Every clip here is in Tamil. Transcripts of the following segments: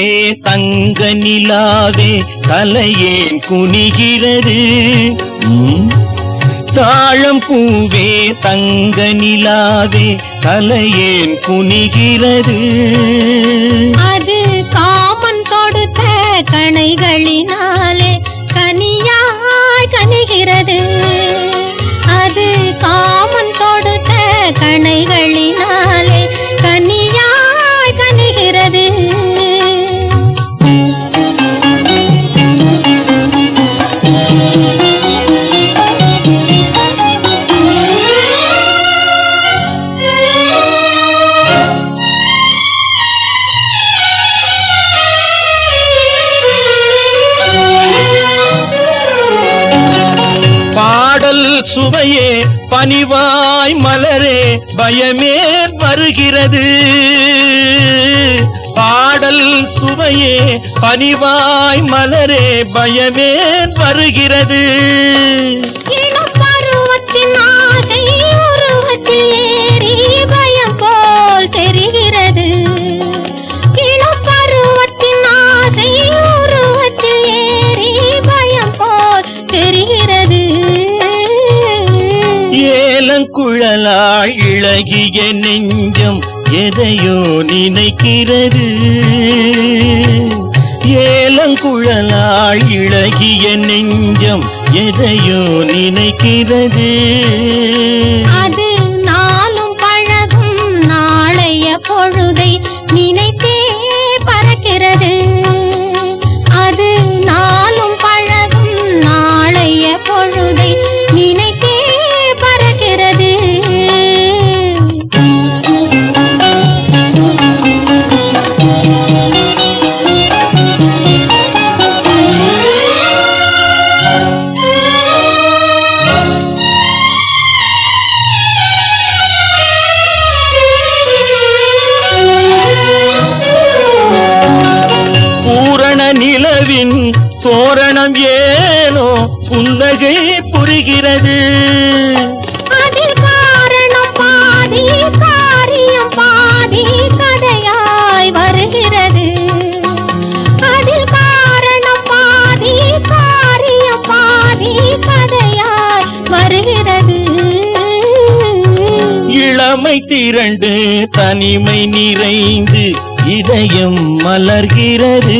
நிலாவே தங்க நிலாவே தலையேன் குனிகிறது. தாழம் பூவே தங்க நிலாவே தலையேன் குனிகிறது. அது காமன் தொடுத்த கணைகளினாலே சுவையே பனிவாய் மலரே பயமே வருகிறது. பாடல் சுவையே பனிவாய் மலரே பயமே வருகிறது. இளம் குழலாய் இழகிய நெஞ்சம் எதையோ நினைக்கிறது. ஏலங்குழலாய் இழகிய நெஞ்சம் எதையோ நினைக்கிறது. அது நாளும் பழகும் நாளைய பொழுதை நினைத்தே நிலவின் தோரணம் ஏனோ புன்னகை புரிகிறது. இளமை திரண்டு தனிமை நிறைந்து இதயம் மலர்கிறது.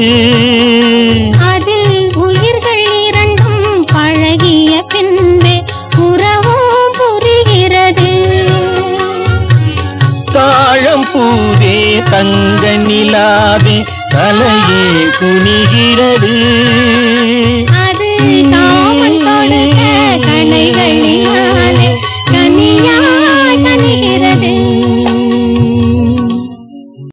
அதில் உயிர்கள் இரண்டும் பழகிய பின்பே உறவும் புரிகிறது. தாழம் பூவே தங்க நிலாவே தலையே குனிகிறது. அது